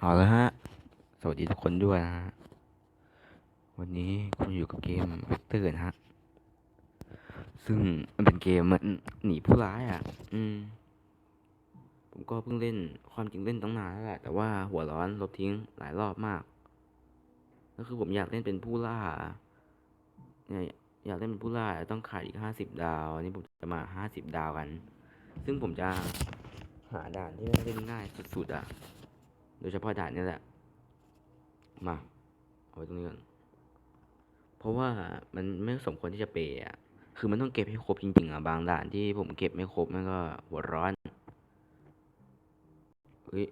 เอาละฮะ สวัสดีทุกคนด้วยนะฮะ วันนี้คุณอยู่กับเกมเตือนะฮะ ซึ่งมันเป็นเกมเหมือนหนีผู้ร้ายอะ อืม ผมก็เพิ่งเล่น ความจริงเล่นตั้งนานแล้วแหละ แต่ว่าหัวร้อนลบทิ้งหลายรอบมาก ก็คือผมอยากเล่นเป็นผู้ล่า เนี่ยอยากเล่นเป็นผู้ล่าต้องขาดอีกห้าสิบดาวอันนี้ผมจะมาห้าสิบดาวกัน ซึ่งผมจะหาด่านที่มันเล่นง่ายสุดๆอะ โดยเฉพาะด่านนี้แหละ มา เอาไว้ตรงนี้ก่อน เพราะว่ามันไม่สมควรที่จะเปย์อะ คือมันต้องเก็บให้ครบจริงๆอะ บางด่านที่ผมเก็บไม่ครบมันก็หัวร้อนเฮ้ย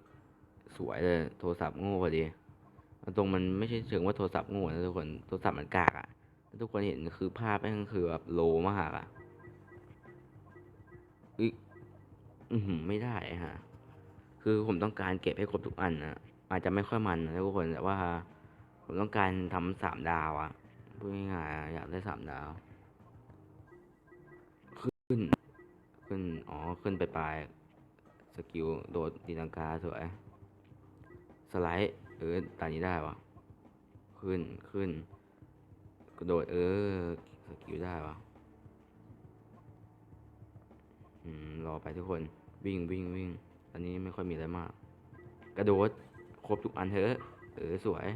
สวยเลย โทรศัพท์โง่พอดี ตรงมันไม่ใช่เชิงว่าโทรศัพท์โง่นะทุกคน โทรศัพท์มันกากอะ ทุกคนเห็นคือภาพแม่งคือแบบโลมากอะเฮ้ยอือหือไม่ได้ฮะ คือผมต้องการเก็บให้ครบทุกอันนะอาจจะไม่ค่อยมันนะทุกคนแต่ว่า ผมต้องการทำสามดาวอะพูดง่ายๆอยากได้สามดาว ขึ้น ขึ้น อ๋อ ขึ้นไปปลายสกิลโดดตีลังกาสวย สไลด์เออตอนนี้ได้วะขึ้นขึ้นกระโดดเออสกิลได้วะอืมรอไปทุกคนวิ่งวิ่งวิ่ง อันนี้ไม่ค่อยมีอะไรมาก กระโดดครบทุกอันเถอะเออสวย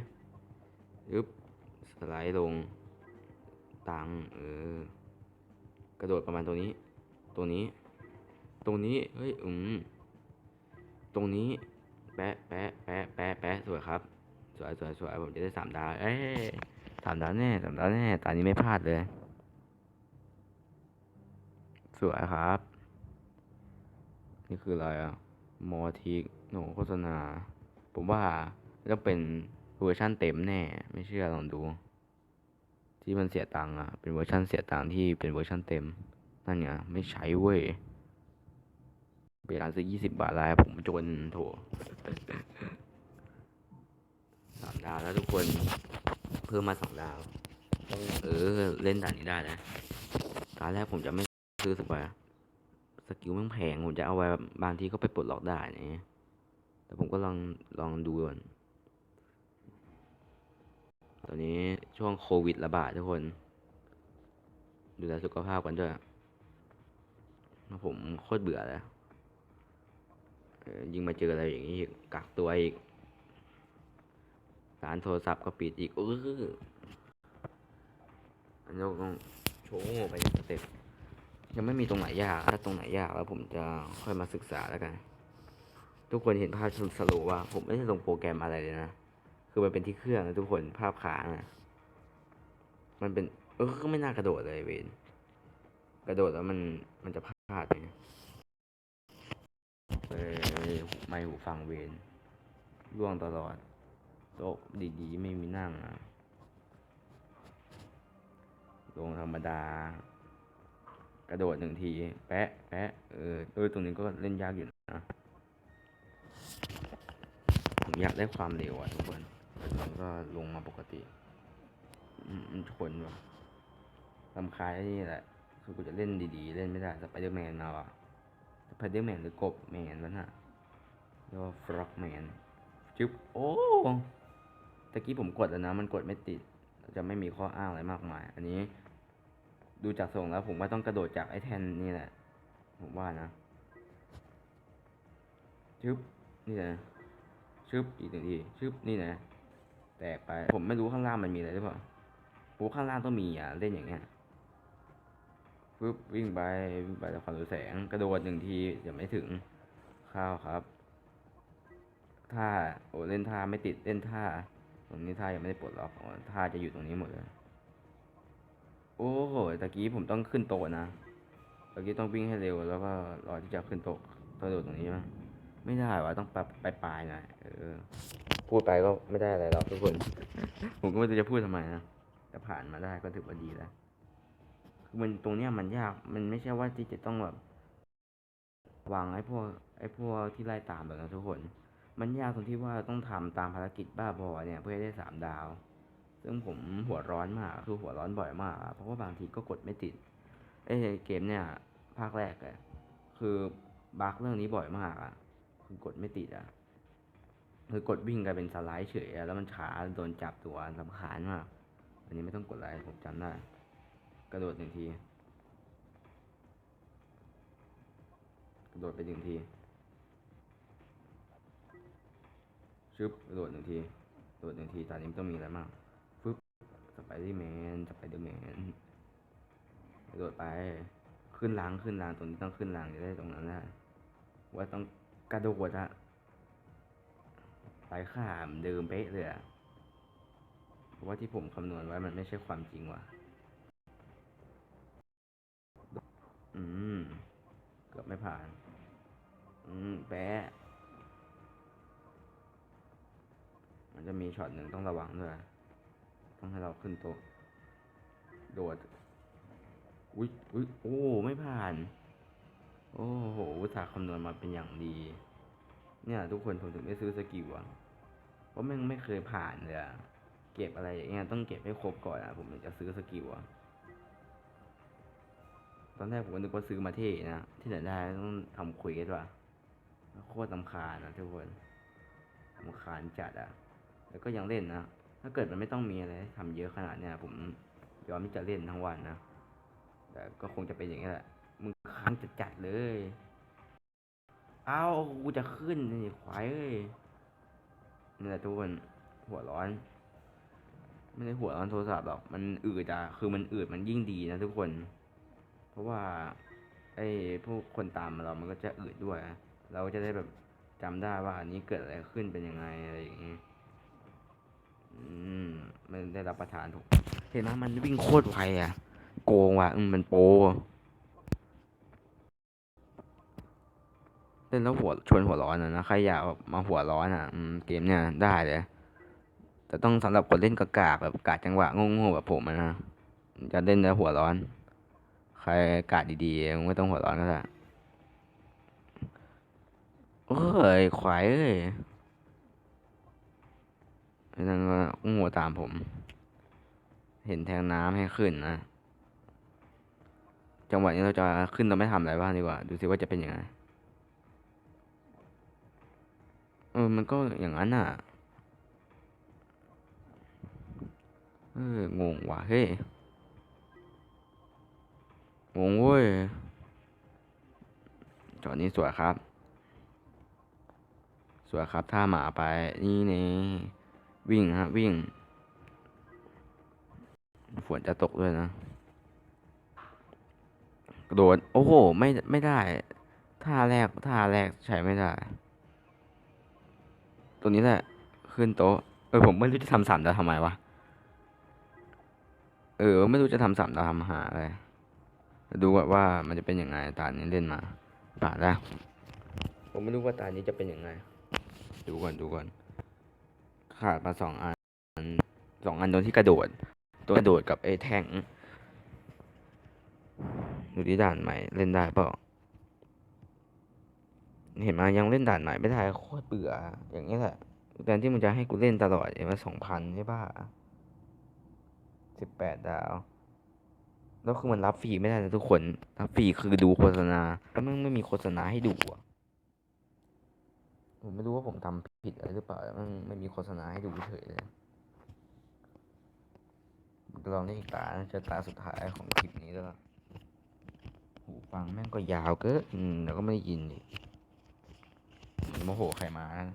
ยึบสไลด์ลง ตังเออกระโดดประมาณตรงนี้ ตรงนี้ ตรงนี้ เฮ้ย อืม ตรงนี้ แปะแปะแปะแปะแปะสวยครับ สวยสวยสวยผมจะได้สามดาว เอ้ยสามดาวแน่สามดาวแน่ตอนนี้ไม่พลาดเลย สวยครับ นี่คืออะไรอะ มอทิกโหนโฆษณา ผมว่าต้องเป็นเวอร์ชั่นเต็มแน่ ไม่เชื่อลองดู ที่มันเสียตังค์อะ เป็นเวอร์ชันเสียตังค์ที่เป็นเวอร์ชันเต็ม นั่นไงไม่ใช้เว้ยเปลี่ยนซื้อยี่สิบบาทแล้วผมจนโถสามดาวแล้วทุกคน เพิ่มมาสองดาว เออ เล่นด่านนี้ได้นะตอนแรกผมจะไม่ซื้อสกว่า สกิลมันแพงผมจะเอาไว้บางทีก็ไปปลดล็อกได้นะแต่ผมก็ลองลองดูก่อนตอนนี้ช่วงโควิดระบาดทุกคน ดูแลสุขภาพกันด้วยผมโคตรเบื่อแล้วยิ่งมาเจออะไรอย่างนี้กักตัวอีกร้านโทรศัพท์ก็ปิดอีกเอออันนี้ต้องโชว์ไปสเต็ป ยังไม่มีตรงไหนยาก ถ้าตรงไหนยากแล้วผมจะค่อยมาศึกษาแล้วกัน ทุกคนเห็นภาพสโลว์ว่า ผมไม่ได้ลงโปรแกรมอะไรเลยนะ คือมันเป็นที่เครื่องนะทุกคนภาพค้านะมันเป็นเออก็ไม่น่ากระโดดเลยเวนกระโดดแล้วมันมันจะพลาดไงเออไม่หูฟังเวนร่วงตลอดโต๊ะดีๆ ไม่มีนั่งอะลงธรรมดา กระโดดหนึ่งที แปะ แปะ เออเออตรงนี้ก็เล่นยากอยู่นะผมอยากได้ความเร็วอะทุกคนมันก็ลงมาปกติอืมมันชนว่ะลำคายนี่แหละ คือกูจะเล่นดีๆ เล่นไม่ได้สไปเดอร์แมนมาว่ะสไปเดอร์แมนหรือกบแมนวะน่ะเรียกว่าฟล็อกแมนจึ๊บ โอ้ตะกี้ผมกดแล้วนะ มันกดไม่ติด จะไม่มีข้ออ้างอะไรมากมาย อันนี้ ดูจากทรงแล้ว ผมว่าต้องกระโดดจากไอ้แทนนี่แหละ ผมว่านะชึบนี่นะชึบอีกหนึ่งทีชึบนี่นะแตกไปผมไม่รู้ข้างล่างมันมีอะไรหรือเปล่าผมข้างล่างต้องมีอะเล่นอย่างเงี้ยปึ๊บวิ่งไปวิ่งไปแล้วความรู้แสง กระโดดหนึ่งทีเดี๋ยวไม่ถึงข้าวครับท่าโอ้เล่นท่าไม่ติดเล่นท่าตรงนี้ท่ายังไม่ได้ปลดล็อกท่าจะอยู่ตรงนี้หมดเลย โอ้โหตะกี้ผมต้องขึ้นโต๊ะนะตะกี้ต้องวิ่งให้เร็วแล้วก็รอที่จะขึ้นโต๊ะกระโดดตรงนี้มั้ยไม่ได้วะต้องไปปลายหน่อยเออ พูดไปก็ไม่ได้อะไรหรอกทุกคน ผมก็ไม่รู้จะพูดทำไมนะแต่ผ่านมาได้ก็ถือว่าดีแล้วคือมันตรงเนี้ยมันยากมันไม่ใช่ว่าที่จะต้องแบบวางไอ้พวกไอ้พวกที่ไล่ตามแบบนั้นทุกคน มันยากตรงที่ว่าต้องทำตามภารกิจบ้าบอเนี่ยเพื่อให้ได้สามดาว ซึ่งผมหัวร้อนมาก คือหัวร้อนบ่อยมาก เพราะว่าบางทีก็กดไม่ติด เอ้ยเกมเนี่ย ภาคแรกอะคือบั๊กเรื่องนี้บ่อยมากอะคือกดไม่ติดอะคือกดวิ่งกลายเป็นสไลด์เฉยแล้วมันช้าโดนจับตัวลำคาญมาก อันนี้ไม่ต้องกดไลค์ผมจำได้ กระโดดหนึ่งที กระโดดไปหนึ่งทีชึบกระโดดหนึ่งทีกระโดดหนึ่งทีตอนนี้มันต้องมีอะไรบ้างฟึบส ไปดอร์แมนสไปดอร์แมนกระโดดไป ขึ้นรางขึ้นรางตรงนี้ต้องขึ้นรางจะได้ตรงนั้นนะว่าต้องกระโดดอะไปข้ามเดิมเป๊ะเลยอะเพราะว่าที่ผมคำนวณไว้มันไม่ใช่ความจริงว่ะ อืม เกือบไม่ผ่าน อืม แปะมันจะมีช็อตหนึ่งต้องระวังด้วย ต้องให้เราขึ้นโต๊ะโดด อุ้ยอุ้ยโอ้ ไม่ผ่าน โอ้โหอุตสาห์คำนวณมาเป็นอย่างดี เนี่ย ทุกคนผมถึงไม่ซื้อสกิลอะเพราะแม่งไม่เคยผ่านเลยอะเก็บอะไรอย่างเงี้ยต้องเก็บให้ครบก่อนอะ ผมถึงจะซื้อสกิลอะตอนแรกผมก็นึกว่าซื้อมาเท่นะ ที่ไหนได้ต้องทำเควสว่ะโคตรลำคาญนะทุกคนลำคาญจัดอะ แล้วก็ยังเล่นนะ ถ้าเกิดมันไม่ต้องมีอะไรให้ทำเยอะขนาดเนี้ยผมยอมที่จะเล่นทั้งวันนะ แต่ก็คงจะเป็นอย่างนี้แหละ มึงค้างจะจัดเลย เอ้ากูจะขึ้นนี่ควายเอ้ยนี่แหละทุกคนหัวร้อน ไม่ได้หัวร้อนโทรศัพท์หรอก มันอืดอะคือมันอืดมันยิ่งดีนะทุกคน เพราะว่าไอ้พวกคนตามเรามันก็จะอืดด้วย เราก็จะได้แบบจำได้ว่าอันนี้เกิดอะไรขึ้นเป็นยังไงอะไรอย่างเงี้อื มันได้รับประทานถูกเห็นไหมมันวิ่งโคตรไวอะ โกงว่ะอืมมันโปเล่นแล้วหัวชวนหัวร้อนอะนะ ใครอยากมาหัวร้อนอะอืมเกมเนี่ยได้เลย แต่ต้องสำหรับคนเล่นกากๆแบบกาดจังหวะโง่ๆแบบผมนะ จะเล่นแล้วหัวร้อน ใครกาดดีๆมึงไม่ต้องหัวร้อนก็ได้เอ้ย ควายเอ้ย นั่นก็โง่ตามผม เห็นแทงน้ำให้ขึ้นนะ จังหวะนี้เราจะขึ้นเราไม่ทำอะไรบ้างดีกว่า ดูสิว่าจะเป็นยังไง เออ มันก็อย่างนั้นอะ เออ งงว่ะ เฮ้ย งงเว้ยจอดนี้สวยครับ สวยครับ ถ้าหมาไป นี่นี่ วิ่งฮะ วิ่ง ฝนจะตกด้วยนะ กระโดด โอ้โห ไม่ ไม่ได้ ท่าแรก ท่าแรกใช้ไม่ได้ ตัวนี้แหละ ขึ้นโต๊ะ เออ ผมไม่รู้จะทำสามดาวทำไมวะ เออ ไม่รู้จะทำสามดาวทำหาอะไร ดูก่อนว่ามันจะเป็นยังไง ตานี้เล่นมาผ่านแล้ว ผมไม่รู้ว่าตานี้จะเป็นยังไง ดูก่อน ดูก่อน ขาดมาสองอันสองอันตรงที่กระโดด ตัวกระโดดกับไอ้แท่งดูที่ด่านใหม่เล่นได้เปล่าเห็นมายังเล่นด่านใหม่ไม่ได้โคตรเบื่อ อย่างนี้แหละแทนที่มึงจะให้กูเล่นตลอดเห็นไหมสองพันใช่ป่ะสิบแปดดาวแล้วคือมันรับฟรีไม่ได้นะทุกคน รับฟรีคือดูโฆษณาแล้วมันไม่มีโฆษณาให้ดูอะ ผมไม่รู้ว่าผมทำผิดอะไรหรือเปล่ามันไม่มีโฆษณาให้ดูเฉยเลยลองนอีกตาจะตาสุดท้ายของคลิปนี้แล้วหูฟังแม่งก็ยาวเกินอืมแล้วก็ไม่ได้ยินดิโมโหใครมานะ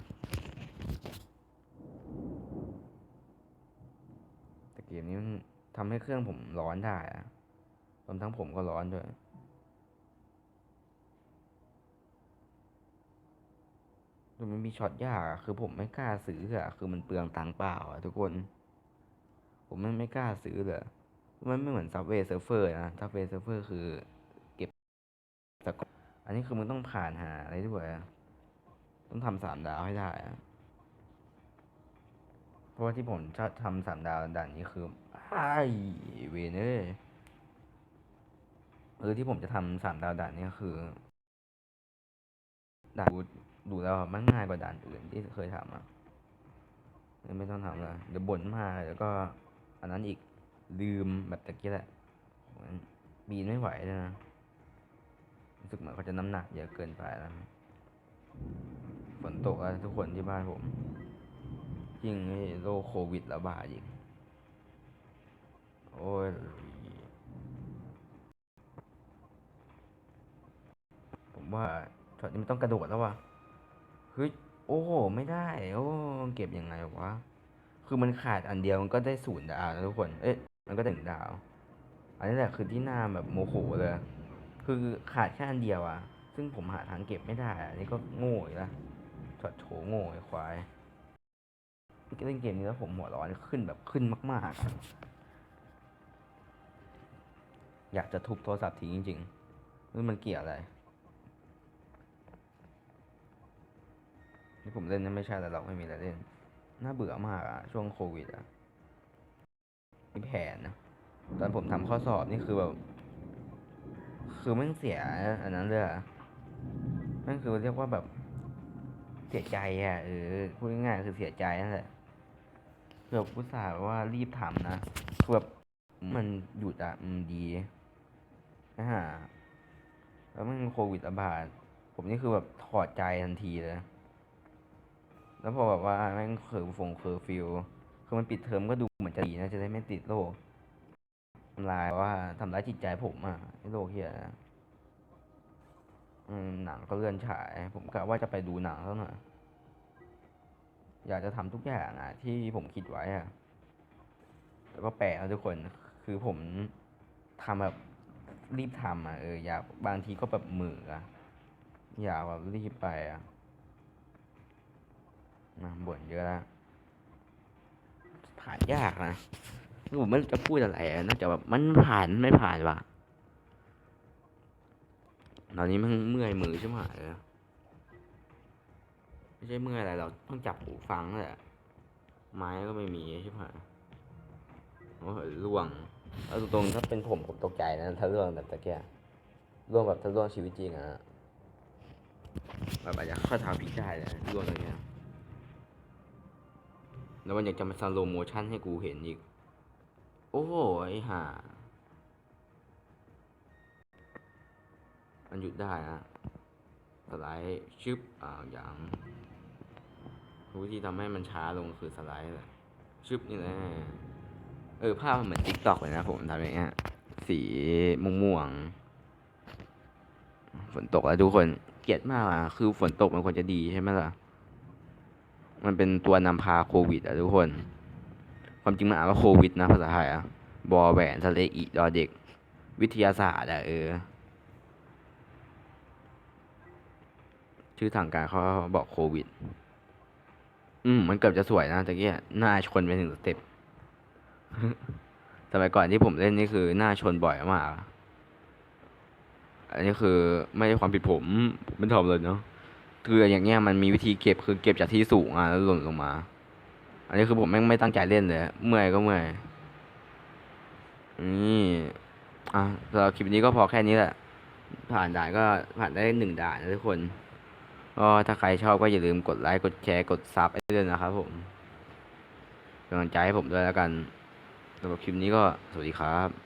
แต่เกมนี้มันทำให้เครื่องผมร้อนได้อะรวมทั้งผมก็ร้อนด้วย แต่มันมีช็อตยากอะคือผมไม่กล้าซื้ออะคือมันเปลืองตังเปล่าอะทุกคน ผมไม่ไม่กล้าซื้อเลยมันไม่เหมือนซับเวย์เซิร์ฟเฟอร์นะซับเวย์เซิร์ฟเฟอร์คือเก็บสกอตอันนี้คือมึงต้องผ่านหาอะไรด้วยต้องทำสามดาวให้ได้อะเพราะว่าที่ผมชอบทำสามดาวด่านนี้คือไอเวเนอ้ยเออที่ผมจะทำสามดาวด่านนี้คือด่าน ดูแล้วมันง่ายกว่าด่านอื่นที่เคยทำอะไม่ต้องทำลยเดี๋ยวบ่นมากแล้วก็อันนั้นอีกลืมแบบตะกี้แหละบีนไม่ไหวเลยนะรู้สึกเหมือนเขาจะน้ำหนักเยอะเกินไปแล้วฝนตกอะทุกคนที่บ้านผมยิ่งโรคโควิดระบาดอีกโอ้ยผมว่าช็อตนี้มันต้องกระโดดแล้วว่ะ เฮ้ยโอ้โห ไม่ได้ โอ้เก็บยังไงวะ คือมันขาดอันเดียวมันก็ได้ศูนย์ดาวนะทุกคน เอ๊ะ มันก็ได้หนึ่งดาว อันนี้แหละคือที่หน้าแบบโมโหเลย คือขาดแค่อันเดียวอะซึ่งผมหาทางเก็บไม่ได้ อันนี้ก็โง่อีกล้วช็อตโฉโง่ไอ้ควายเล่นเกมนี้แล้วผมหัวร้อนขึ้นแบบขึ้นมาก ๆอะอยากจะทุบโทรศัพท์ทิ้งจริงๆนี่มันเกี่ยวอะไร ผมเล่นนั่นไม่ใช่อะไรหรอกไม่มีอะไรเล่น น่าเบื่อมากอะช่วงโควิดอะมีแผนนะ ตอนผมทำข้อสอบนี่คือแบบ คือแม่งเสียอันนั้นเลยอะแม่งคือเรียกว่าแบบเสียใจอะเออพูดง่ายๆคือเสียใจนั่นแหละคือบบอุตส่าห์ว่ารีบทำนะคือแบบมันหยุดอะมันดีนะฮะแล้วมันโควิดระบาดผมนี่คือแบบถอดใจทันทีเลย แล้วพอแบบว่าแม่งเคอร์ฟงเคอร์ฟิวคือมันปิดเทอมก็ดูเหมือนจะดีนะจะได้ไม่ติดโรคทำลายว่าทำร้ายจิตใจผมอะไอ้โรคเฮียนะอืมหนังก็เลื่อนฉาย ผมกะว่าจะไปดูหนังซะหน่อยอยากจะทำทุกอย่างอะ ที่ผมคิดไว้อะแล้วก็แปลนะทุกคนคือผมทำแบบรีบทำอะเอออยากบางทีก็แบบมืออะอยากแบบรีบไปอะ นะบ่นเยอะแล้วผ่านยากนะคือผมไม่จะพูดอะไรอะนอกจากแบบมันผ่านไม่ผ่านว่ะตอนนี้มันเมื่อยมือใช่ไหมเลยไม่ใช่เมื่อยอะไรเราต้องจับหูฟังนั่แหละไม้ก็ไม่มีใช่ไหมโอ้ยล่วงเอาตรงๆถ้าเป็นผมผมตกใจนะถ้าล่วงแบบตะเกียล่วงแบบถ้าล่วงชีวิตจริงอะแบบอาจจะข้อเท้าพลิกได้เลยล่วงอะไรเงี้ย แล้วมันอยากจะมาสโลโมชั่นให้กูเห็นอีก โอ้โหไอ้ห่ามันหยุดได้นะสไลด์ชึบอ่าอย่างวิธีทำให้มันช้าลงคือสไลด์แหละชึบนี่แหละเออภาพมันเหมือนติ๊กตอกเลยนะผมทำอย่างเงี้ยสีม่วงๆฝนตกแล้วทุกคนเกลียดมากอะคือฝนตกมันควรจะดีใช่ไหมล่ะ มันเป็นตัวนำพาโควิดอะทุกคน ความจริงมันอ่านว่าโควิดนะภาษาไทยอะบอแหวนทะเลอีดอเด็ก วิทยาศาสตร์อะเออ ชื่อทางการเขาบอกโควิด อืม มันเกือบจะสวยนะตะกี้หน้าชนไปถึงสเต็ปสมัยก่อนที่ผมเล่นนี่คือหน้าชนบ่อยมาก อันนี้คือไม่ใช่ความผิดผม ผมไม่ทำเลยเนาะ คืออย่างเงี้ยมันมีวิธีเก็บคือเก็บจากที่สูงอะแล้วหล่นลงมา อันนี้คือผมแม่งไม่ตั้งใจเล่นเลยเมื่อยก็เมื่อยนี่อะสำหรับคลิปนี้ก็พอแค่นี้แหละ ผ่านด่านก็ผ่านได้หนึ่งด่านนะทุกคนก็ถ้าใครชอบก็อย่าลืมกดไลค์กดแชร์กดซับให้ด้วยนะครับผมเป็นกำลังใจให้ผมด้วยแล้วกันสำหรับคลิปนี้ก็สวัสดีครับ